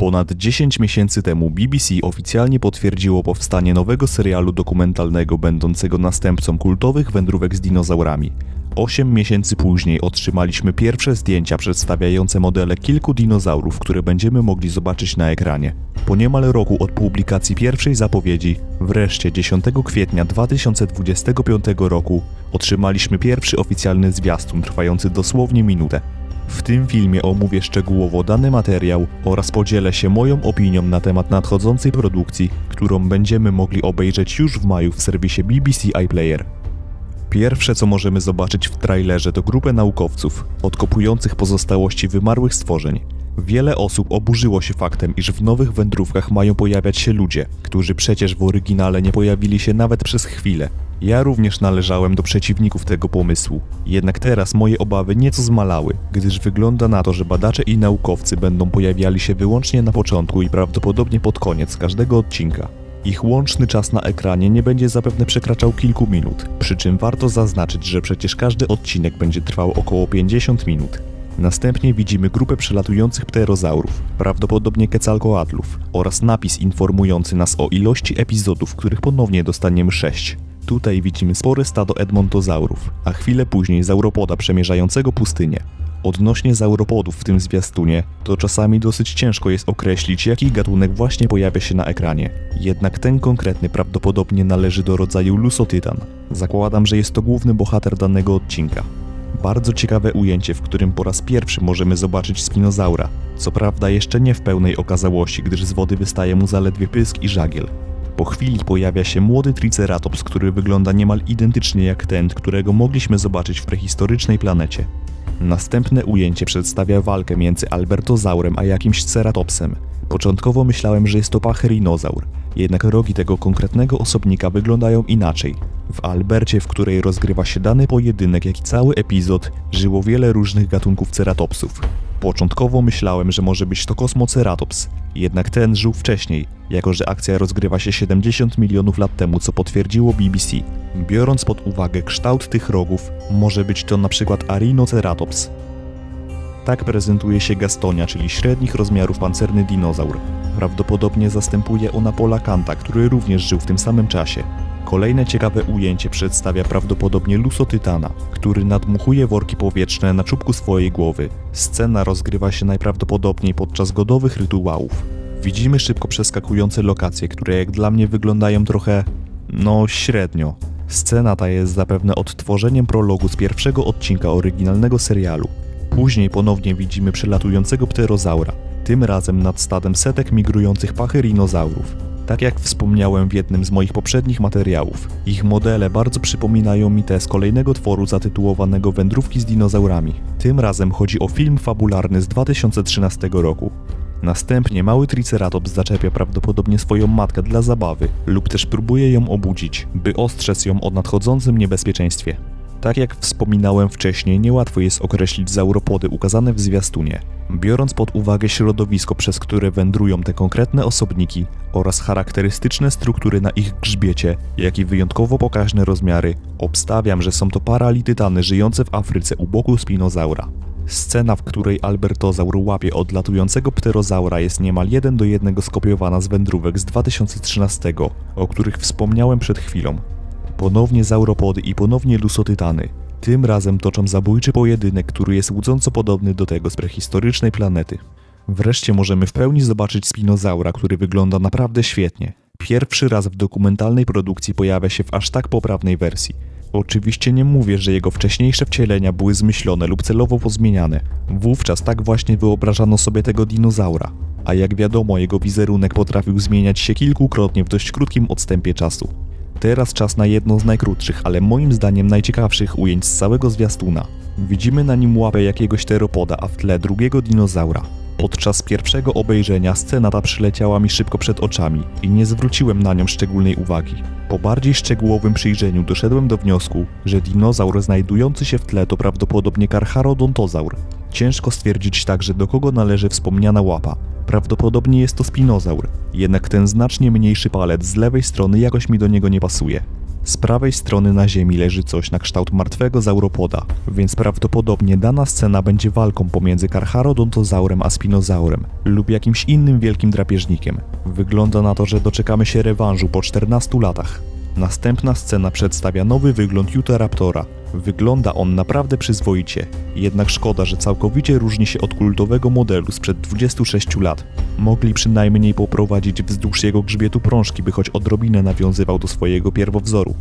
Ponad 10 miesięcy temu BBC oficjalnie potwierdziło powstanie nowego serialu dokumentalnego będącego następcą kultowych wędrówek z dinozaurami. Osiem miesięcy później otrzymaliśmy pierwsze zdjęcia przedstawiające modele kilku dinozaurów, które będziemy mogli zobaczyć na ekranie. Po niemal roku od publikacji pierwszej zapowiedzi, wreszcie 10 kwietnia 2025 roku, otrzymaliśmy pierwszy oficjalny zwiastun trwający dosłownie minutę. W tym filmie omówię szczegółowo dany materiał oraz podzielę się moją opinią na temat nadchodzącej produkcji, którą będziemy mogli obejrzeć już w maju w serwisie BBC iPlayer. Pierwsze, co możemy zobaczyć w trailerze, to grupę naukowców, odkopujących pozostałości wymarłych stworzeń. Wiele osób oburzyło się faktem, iż w nowych wędrówkach mają pojawiać się ludzie, którzy przecież w oryginale nie pojawili się nawet przez chwilę. Ja również należałem do przeciwników tego pomysłu. Jednak teraz moje obawy nieco zmalały, gdyż wygląda na to, że badacze i naukowcy będą pojawiali się wyłącznie na początku i prawdopodobnie pod koniec każdego odcinka. Ich łączny czas na ekranie nie będzie zapewne przekraczał kilku minut, przy czym warto zaznaczyć, że przecież każdy odcinek będzie trwał około 50 minut. Następnie widzimy grupę przelatujących pterozaurów, prawdopodobnie Quetzalcoatlów, oraz napis informujący nas o ilości epizodów, których ponownie dostaniemy 6. Tutaj widzimy spore stado edmontozaurów, a chwilę później zauropoda przemierzającego pustynię. Odnośnie zauropodów w tym zwiastunie, to czasami dosyć ciężko jest określić, jaki gatunek właśnie pojawia się na ekranie. Jednak ten konkretny prawdopodobnie należy do rodzaju Lusotytan. Zakładam, że jest to główny bohater danego odcinka. Bardzo ciekawe ujęcie, w którym po raz pierwszy możemy zobaczyć spinozaura. Co prawda jeszcze nie w pełnej okazałości, gdyż z wody wystaje mu zaledwie pysk i żagiel. Po chwili pojawia się młody Triceratops, który wygląda niemal identycznie jak ten, którego mogliśmy zobaczyć w prehistorycznej planecie. Następne ujęcie przedstawia walkę między Albertozaurem a jakimś ceratopsem. Początkowo myślałem, że jest to pachyrinozaur, jednak rogi tego konkretnego osobnika wyglądają inaczej. W Albercie, w której rozgrywa się dany pojedynek, jak i cały epizod, żyło wiele różnych gatunków ceratopsów. Początkowo myślałem, że może być to Kosmoceratops, jednak ten żył wcześniej, jako że akcja rozgrywa się 70 milionów lat temu, co potwierdziło BBC. Biorąc pod uwagę kształt tych rogów, może być to na przykład Arinoceratops. Tak prezentuje się Gastonia, czyli średnich rozmiarów pancerny dinozaur. Prawdopodobnie zastępuje ona Polakanta, który również żył w tym samym czasie. Kolejne ciekawe ujęcie przedstawia prawdopodobnie Lusotytana, który nadmuchuje worki powietrzne na czubku swojej głowy. Scena rozgrywa się najprawdopodobniej podczas godowych rytuałów. Widzimy szybko przeskakujące lokacje, które jak dla mnie wyglądają trochę... no średnio. Scena ta jest zapewne odtworzeniem prologu z pierwszego odcinka oryginalnego serialu. Później ponownie widzimy przelatującego pterozaura, tym razem nad stadem setek migrujących pachyrinozaurów. Tak jak wspomniałem w jednym z moich poprzednich materiałów, ich modele bardzo przypominają mi te z kolejnego tworu zatytułowanego Wędrówki z dinozaurami. Tym razem chodzi o film fabularny z 2013 roku. Następnie mały Triceratops zaczepia prawdopodobnie swoją matkę dla zabawy lub też próbuje ją obudzić, by ostrzec ją o nadchodzącym niebezpieczeństwie. Tak jak wspominałem wcześniej, niełatwo jest określić zauropody ukazane w zwiastunie. Biorąc pod uwagę środowisko, przez które wędrują te konkretne osobniki oraz charakterystyczne struktury na ich grzbiecie, jak i wyjątkowo pokaźne rozmiary, obstawiam, że są to paralitytany żyjące w Afryce u boku spinozaura. Scena, w której Albertozaur łapie odlatującego pterozaura jest niemal jeden do jednego skopiowana z wędrówek z 2013, o których wspomniałem przed chwilą. Ponownie zauropody i ponownie lusotytany. Tym razem toczą zabójczy pojedynek, który jest łudząco podobny do tego z prehistorycznej planety. Wreszcie możemy w pełni zobaczyć spinozaura, który wygląda naprawdę świetnie. Pierwszy raz w dokumentalnej produkcji pojawia się w aż tak poprawnej wersji. Oczywiście nie mówię, że jego wcześniejsze wcielenia były zmyślone lub celowo pozmieniane. Wówczas tak właśnie wyobrażano sobie tego dinozaura. A jak wiadomo, jego wizerunek potrafił zmieniać się kilkukrotnie w dość krótkim odstępie czasu. Teraz czas na jedno z najkrótszych, ale moim zdaniem najciekawszych ujęć z całego zwiastuna. Widzimy na nim łapę jakiegoś teropoda, a w tle drugiego dinozaura. Podczas pierwszego obejrzenia scena ta przyleciała mi szybko przed oczami i nie zwróciłem na nią szczególnej uwagi. Po bardziej szczegółowym przyjrzeniu doszedłem do wniosku, że dinozaur znajdujący się w tle to prawdopodobnie Carcharodontozaur. Ciężko stwierdzić także do kogo należy wspomniana łapa. Prawdopodobnie jest to spinozaur, jednak ten znacznie mniejszy palec z lewej strony jakoś mi do niego nie pasuje. Z prawej strony na ziemi leży coś na kształt martwego zauropoda, więc prawdopodobnie dana scena będzie walką pomiędzy karcharodontozaurem a spinozaurem lub jakimś innym wielkim drapieżnikiem. Wygląda na to, że doczekamy się rewanżu po 14 latach. Następna scena przedstawia nowy wygląd Utahraptora. Wygląda on naprawdę przyzwoicie, jednak szkoda, że całkowicie różni się od kultowego modelu sprzed 26 lat. Mogli przynajmniej poprowadzić wzdłuż jego grzbietu prążki, by choć odrobinę nawiązywał do swojego pierwowzoru.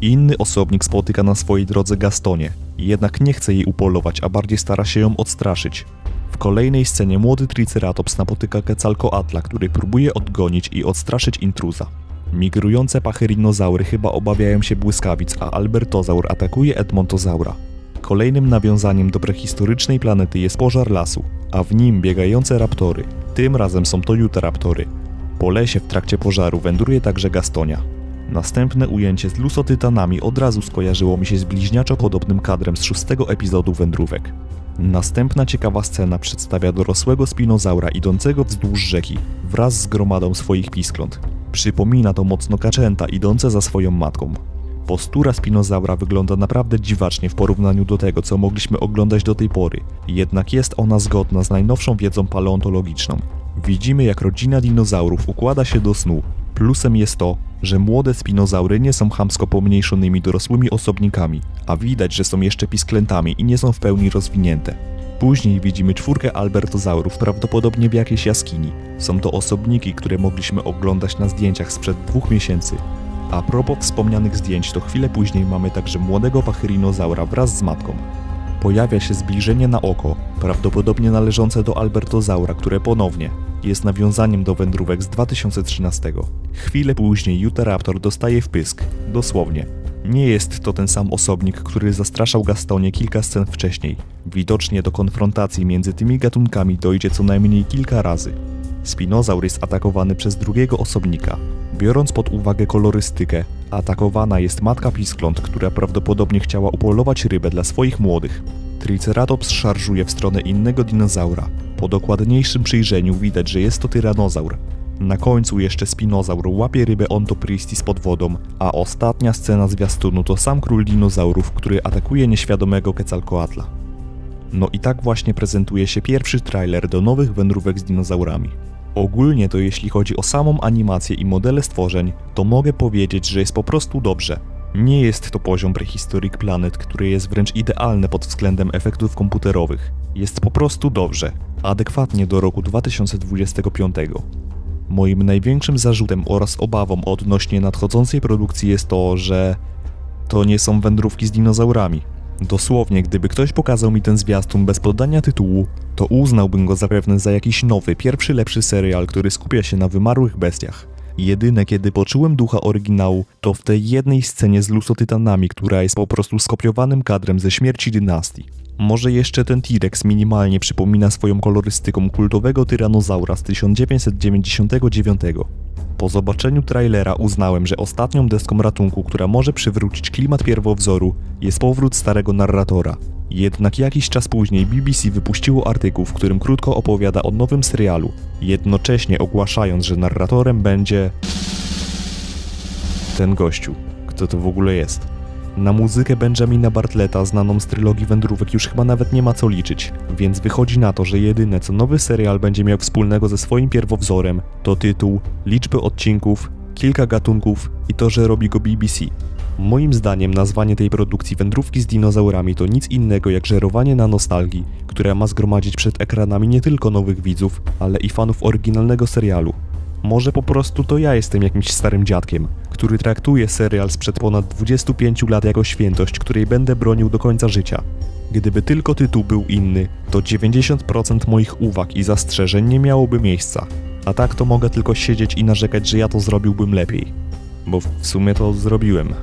Inny osobnik spotyka na swojej drodze Gastonie, jednak nie chce jej upolować, a bardziej stara się ją odstraszyć. W kolejnej scenie młody Triceratops napotyka Quetzalcoatla, który próbuje odgonić i odstraszyć intruza. Migrujące pachyrynozaury chyba obawiają się błyskawic, a Albertozaur atakuje Edmontozaura. Kolejnym nawiązaniem do prehistorycznej planety jest pożar lasu, a w nim biegające raptory. Tym razem są to Utahraptory. Po lesie w trakcie pożaru wędruje także Gastonia. Następne ujęcie z lusotytanami od razu skojarzyło mi się z bliźniaczo podobnym kadrem z szóstego epizodu Wędrówek. Następna ciekawa scena przedstawia dorosłego spinozaura idącego wzdłuż rzeki wraz z gromadą swoich piskląt. Przypomina to mocno kaczęta idące za swoją matką. Postura spinozaura wygląda naprawdę dziwacznie w porównaniu do tego, co mogliśmy oglądać do tej pory, jednak jest ona zgodna z najnowszą wiedzą paleontologiczną. Widzimy, jak rodzina dinozaurów układa się do snu. Plusem jest to, że młode spinozaury nie są chamsko pomniejszonymi dorosłymi osobnikami, a widać, że są jeszcze pisklętami i nie są w pełni rozwinięte. Później widzimy czwórkę albertozaurów, prawdopodobnie w jakiejś jaskini. Są to osobniki, które mogliśmy oglądać na zdjęciach sprzed dwóch miesięcy. A propos wspomnianych zdjęć, to chwilę później mamy także młodego pachyrinozaura wraz z matką. Pojawia się zbliżenie na oko, prawdopodobnie należące do albertozaura, które ponownie jest nawiązaniem do wędrówek z 2013. Chwilę później Utahraptor dostaje wpysk, dosłownie. Nie jest to ten sam osobnik, który zastraszał Gastonie kilka scen wcześniej. Widocznie do konfrontacji między tymi gatunkami dojdzie co najmniej kilka razy. Spinozaur jest atakowany przez drugiego osobnika. Biorąc pod uwagę kolorystykę, atakowana jest matka piskląt, która prawdopodobnie chciała upolować rybę dla swoich młodych. Triceratops szarżuje w stronę innego dinozaura. Po dokładniejszym przyjrzeniu widać, że jest to tyranozaur. Na końcu jeszcze spinozaur łapie rybę Ontopristis pod wodą, a ostatnia scena zwiastunu to sam król dinozaurów, który atakuje nieświadomego Quetzalcoatla. No i tak właśnie prezentuje się pierwszy trailer do nowych wędrówek z dinozaurami. Ogólnie to jeśli chodzi o samą animację i modele stworzeń, to mogę powiedzieć, że jest po prostu dobrze. Nie jest to poziom Prehistoric Planet, który jest wręcz idealny pod względem efektów komputerowych. Jest po prostu dobrze, adekwatnie do roku 2025. Moim największym zarzutem oraz obawą odnośnie nadchodzącej produkcji jest to, że to nie są wędrówki z dinozaurami. Dosłownie, gdyby ktoś pokazał mi ten zwiastun bez podania tytułu, to uznałbym go zapewne za jakiś nowy, pierwszy lepszy serial, który skupia się na wymarłych bestiach. Jedyne kiedy poczułem ducha oryginału, to w tej jednej scenie z lusotytanami, która jest po prostu skopiowanym kadrem ze śmierci dynastii. Może jeszcze ten T-Rex minimalnie przypomina swoją kolorystyką kultowego tyranozaura z 1999. Po zobaczeniu trailera uznałem, że ostatnią deską ratunku, która może przywrócić klimat pierwowzoru, jest powrót starego narratora. Jednak jakiś czas później BBC wypuściło artykuł, w którym krótko opowiada o nowym serialu, jednocześnie ogłaszając, że narratorem będzie ten gościu. Kto to w ogóle jest? Na muzykę Benjamina Bartleta, znaną z trylogii wędrówek, już chyba nawet nie ma co liczyć, więc wychodzi na to, że jedyne co nowy serial będzie miał wspólnego ze swoim pierwowzorem, to tytuł, liczby odcinków, kilka gatunków i to, że robi go BBC. Moim zdaniem nazwanie tej produkcji wędrówki z dinozaurami to nic innego jak żerowanie na nostalgii, która ma zgromadzić przed ekranami nie tylko nowych widzów, ale i fanów oryginalnego serialu. Może po prostu to ja jestem jakimś starym dziadkiem, który traktuje serial sprzed ponad 25 lat jako świętość, której będę bronił do końca życia. Gdyby tylko tytuł był inny, to 90% moich uwag i zastrzeżeń nie miałoby miejsca. A tak to mogę tylko siedzieć i narzekać, że ja to zrobiłbym lepiej. Bo w sumie to zrobiłem.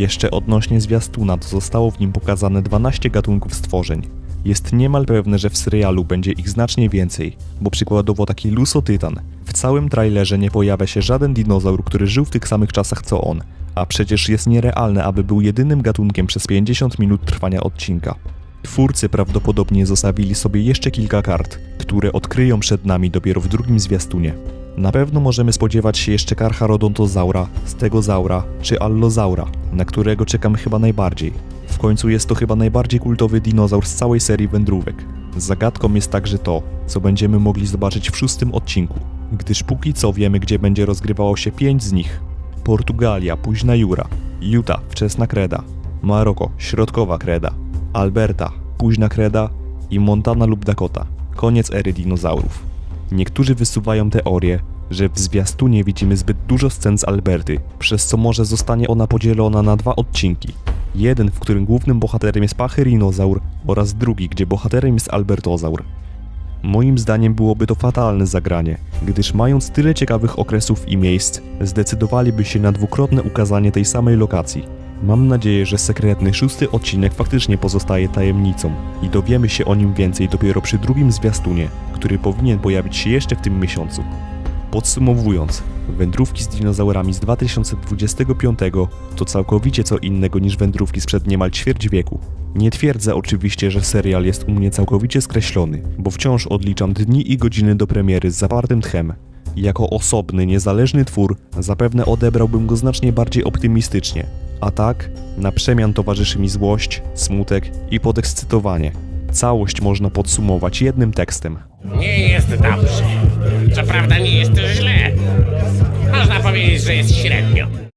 Jeszcze odnośnie zwiastuna, to zostało w nim pokazane 12 gatunków stworzeń. Jest niemal pewne, że w serialu będzie ich znacznie więcej, bo przykładowo taki Lusotytan. W całym trailerze nie pojawia się żaden dinozaur, który żył w tych samych czasach co on, a przecież jest nierealne, aby był jedynym gatunkiem przez 50 minut trwania odcinka. Twórcy prawdopodobnie zostawili sobie jeszcze kilka kart, które odkryją przed nami dopiero w drugim zwiastunie. Na pewno możemy spodziewać się jeszcze Carcharodontozaura, Stegozaura czy Allozaura, na którego czekam chyba najbardziej. W końcu jest to chyba najbardziej kultowy dinozaur z całej serii wędrówek. Zagadką jest także to, co będziemy mogli zobaczyć w szóstym odcinku, gdyż póki co wiemy, gdzie będzie rozgrywało się pięć z nich. Portugalia, późna Jura, Utah, wczesna kreda, Maroko, środkowa kreda, Alberta, późna kreda i Montana lub Dakota. Koniec ery dinozaurów. Niektórzy wysuwają teorię, że w zwiastunie widzimy zbyt dużo scen z Alberty, przez co może zostanie ona podzielona na dwa odcinki. Jeden, w którym głównym bohaterem jest pachyrinozaur oraz drugi, gdzie bohaterem jest albertozaur. Moim zdaniem byłoby to fatalne zagranie, gdyż mając tyle ciekawych okresów i miejsc, zdecydowaliby się na dwukrotne ukazanie tej samej lokacji. Mam nadzieję, że sekretny szósty odcinek faktycznie pozostaje tajemnicą i dowiemy się o nim więcej dopiero przy drugim zwiastunie, który powinien pojawić się jeszcze w tym miesiącu. Podsumowując, wędrówki z dinozaurami z 2025 to całkowicie co innego niż wędrówki sprzed niemal ćwierć wieku. Nie twierdzę oczywiście, że serial jest u mnie całkowicie skreślony, bo wciąż odliczam dni i godziny do premiery z zapartym tchem. Jako osobny, niezależny twór zapewne odebrałbym go znacznie bardziej optymistycznie, a tak na przemian towarzyszy mi złość, smutek i podekscytowanie. Całość można podsumować jednym tekstem. Nie jest dobrze. Co prawda nie jest źle. Można powiedzieć, że jest średnio.